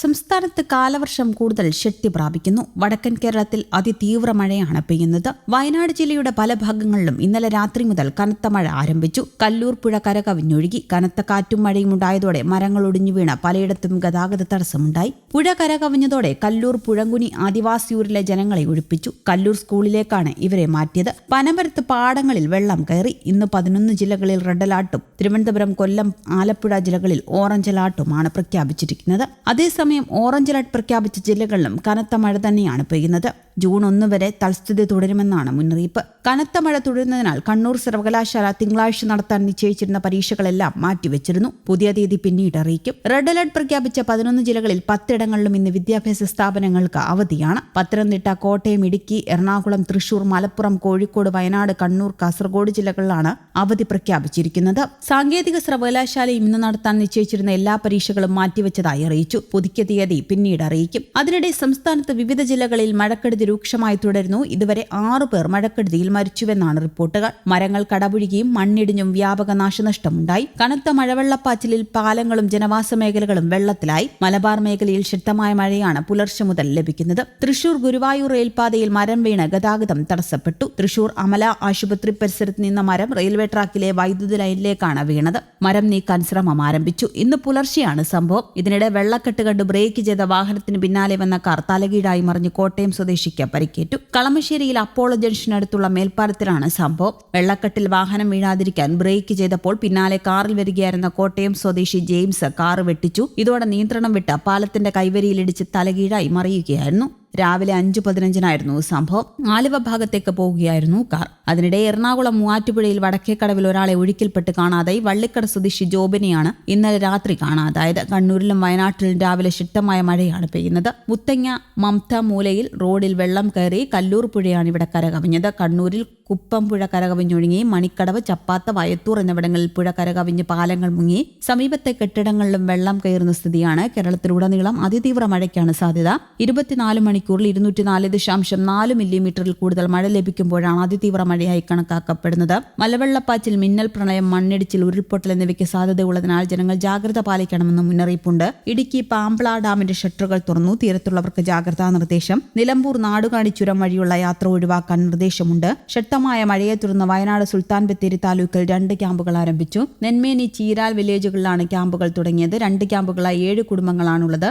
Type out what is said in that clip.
സംസ്ഥാനത്ത് കാലവർഷം കൂടുതൽ ശക്തി പ്രാപിക്കുന്നു. വടക്കൻ കേരളത്തിൽ അതിതീവ്ര മഴയാണ് പെയ്യുന്നത്. വയനാട് ജില്ലയുടെ പല ഭാഗങ്ങളിലും ഇന്നലെ രാത്രി മുതൽ കനത്ത മഴ ആരംഭിച്ചു. കല്ലൂർ പുഴ കരകവിഞ്ഞൊഴുകി. കനത്ത കാറ്റും മഴയും ഉണ്ടായതോടെ മരങ്ങൾ ഒടിഞ്ഞു വീണ പലയിടത്തും ഗതാഗത തടസ്സമുണ്ടായി. പുഴ കരകവിഞ്ഞതോടെ കല്ലൂർ പുഴങ്കുനി ആദിവാസിയൂരിലെ ജനങ്ങളെ ഒഴിപ്പിച്ചു. കല്ലൂർ സ്കൂളിലേക്കാണ് ഇവരെ മാറ്റിയത്. പനമരത്ത് പാടങ്ങളിൽ വെള്ളം കയറി. ഇന്ന് പതിനൊന്ന് ജില്ലകളിൽ റെഡ് അലർട്ടും തിരുവനന്തപുരം കൊല്ലം ആലപ്പുഴ ജില്ലകളിൽ ഓറഞ്ച് അലർട്ടുമാണ് പ്രഖ്യാപിച്ചിരിക്കുന്നത്. അതേസമയം ഓറഞ്ച് അലർട്ട് പ്രഖ്യാപിച്ച ജില്ലകളിലും കനത്ത മഴ തന്നെയാണ് പെയ്യുന്നത് ജൂൺ ഒന്ന് വരെ തൽസ്ഥിതി തുടരുമെന്നാണ് മുന്നറിയിപ്പ്. കനത്ത മഴ തുടരുന്നതിനാൽ കണ്ണൂർ സർവകലാശാല തിങ്കളാഴ്ച നടത്താൻ നിശ്ചയിച്ചിരുന്ന പരീക്ഷകളെല്ലാം മാറ്റിവെച്ചിരുന്നു. പുതിയ തീയതി പിന്നീട് അറിയിക്കും. റെഡ് അലർട്ട് പ്രഖ്യാപിച്ച പതിനൊന്ന് ജില്ലകളിൽ പത്തിടങ്ങളിലും ഇന്ന് വിദ്യാഭ്യാസ സ്ഥാപനങ്ങൾക്ക് അവധിയാണ്. പത്തനംതിട്ട കോട്ടയം ഇടുക്കി എറണാകുളം തൃശൂർ മലപ്പുറം കോഴിക്കോട് വയനാട് കണ്ണൂർ കാസർഗോഡ് ജില്ലകളിലാണ് അവധി പ്രഖ്യാപിച്ചിരിക്കുന്നത്. സാങ്കേതിക സർവകലാശാലയും ഇന്ന് നടത്താൻ നിശ്ചയിച്ചിരുന്ന എല്ലാ പരീക്ഷകളും മാറ്റിവെച്ചതായി അറിയിച്ചു. പുതുക്കിയ തീയതി പിന്നീട് അറിയിക്കും. അതിനിടെ സംസ്ഥാനത്ത് വിവിധ ജില്ലകളിൽ മഴക്കെടുതി രൂക്ഷമായി തുടരുന്നു. ഇതുവരെ ആറു പേർ മഴക്കെടുതിയിൽ മരിച്ചുവെന്നാണ് റിപ്പോർട്ടുകൾ. മരങ്ങൾ കടപുഴുകിയും മണ്ണിടിഞ്ഞും വ്യാപക നാശനഷ്ടമുണ്ടായി. കനത്ത മഴവെള്ളപ്പാച്ചിലിൽ പാലങ്ങളും ജനവാസ മേഖലകളും വെള്ളത്തിലായി. മലബാർ മേഖലയിൽ ശക്തമായ മഴയാണ് പുലർച്ചെ മുതൽ ലഭിക്കുന്നത്. തൃശൂർ ഗുരുവായൂർ റെയിൽപാതയിൽ മരം വീണ് ഗതാഗതം തടസ്സപ്പെട്ടു. തൃശൂർ അമല ആശുപത്രി പരിസരത്ത് നിന്ന മരം റെയിൽവേ ട്രാക്കിലെ വൈദ്യുത ലൈനിലേക്കാണ് വീണത്. മരം നീക്കാൻ ശ്രമം ആരംഭിച്ചു. ഇന്ന് പുലർച്ചെയാണ് സംഭവം. ഇതിനിടെ വെള്ളക്കെട്ട് കണ്ട് ബ്രേക്ക് ചെയ്ത വാഹനത്തിന് പിന്നാലെ വന്ന കാർ തലകീഴായി മറിഞ്ഞ് കോട്ടയം സ്വദേശിക്ക് പരിക്കേറ്റു. കളമശ്ശേരിയിൽ അപ്പോളോ ജംഗ്ഷനടുത്തുള്ള മേൽപ്പാലത്തിലാണ് സംഭവം. വെള്ളക്കെട്ടിൽ വാഹനം വീഴാതിരിക്കാൻ ബ്രേക്ക് ചെയ്തപ്പോൾ പിന്നാലെ കാറിൽ വരികയായിരുന്ന കോട്ടയം സ്വദേശി ജെയിംസ് കാർ വെട്ടിച്ചു. ഇതോടെ നിയന്ത്രണം വിട്ട് പാലത്തിന്റെ കൈവരിയിലിടിച്ച് തലകീഴായി മറിയുകയായിരുന്നു. രാവിലെ അഞ്ചു പതിനഞ്ചിനായിരുന്നു സംഭവം. ആലുവ ഭാഗത്തേക്ക് പോവുകയായിരുന്നു കാർ. അതിനിടെ എറണാകുളം മൂവാറ്റുപുഴയിൽ വടക്കേക്കടവിൽ ഒരാളെ ഒഴുക്കിൽപ്പെട്ട് കാണാതായി വള്ളിക്കട സ്വദേശി ജോബിനെയാണ് ഇന്നലെ രാത്രി കാണാതായത്. കണ്ണൂരിലും വയനാട്ടിലും രാവിലെ ശക്തമായ മഴയാണ് പെയ്യുന്നത്. മുത്തങ്ങ മംത മൂലയിൽ റോഡിൽ വെള്ളം കയറി കല്ലൂർ പുഴയാണ് ഇവിടെ കരകവിഞ്ഞത്. കണ്ണൂരിൽ കുപ്പം പുഴ കരകവിഞ്ഞൊഴുങ്ങി മണിക്കടവ് ചപ്പാത്ത വയത്തൂർ എന്നിവിടങ്ങളിൽ പുഴ കരകവിഞ്ഞ് പാലങ്ങൾ മുങ്ങി. സമീപത്തെ കെട്ടിടങ്ങളിലും വെള്ളം കയറുന്ന സ്ഥിതിയാണ് കേരളത്തിലുടനീളം അതിതീവ്ര മഴയ്ക്കാണ് സാധ്യത. ഇരുപത്തിനാല് മണിക്കൂറിൽ ഇരുന്നൂറ്റി നാല് ദശാംശം നാല് മില്ലിമീറ്ററിൽ കൂടുതൽ മഴ ലഭിക്കുമ്പോഴാണ് അതിതീവ്ര മഴയായി കണക്കാക്കപ്പെടുന്നത്. മലവെള്ളപ്പാച്ചിൽ മിന്നൽ പ്രളയം മണ്ണിടിച്ചിൽ ഉരുൾപൊട്ടൽ എന്നിവയ്ക്ക് സാധ്യതയുള്ളതിനാൽ ജനങ്ങൾ ജാഗ്രത പാലിക്കണമെന്ന് മുന്നറിയിപ്പുണ്ട്. ഇടുക്കി പാമ്പ്ള ഡാമിന്റെ ഷട്ടറുകൾ തുറന്നു. തീരത്തുള്ളവർക്ക് ജാഗ്രതാ നിർദ്ദേശം. നിലമ്പൂർ നാടുകാണി ചുരം വഴിയുള്ള യാത്ര ഒഴിവാക്കാൻ നിർദ്ദേശമുണ്ട്. ശക്തമായ മഴയെ തുടർന്ന് വയനാട് സുൽത്താൻ ബത്തേരി താലൂക്കിൽ രണ്ട് ക്യാമ്പുകൾ ആരംഭിച്ചു. നെന്മേനി ചീരാൽ വില്ലേജുകളിലാണ് ക്യാമ്പുകൾ തുടങ്ങിയത്. രണ്ട് ക്യാമ്പുകളായി ഏഴ് കുടുംബങ്ങളാണുള്ളത്.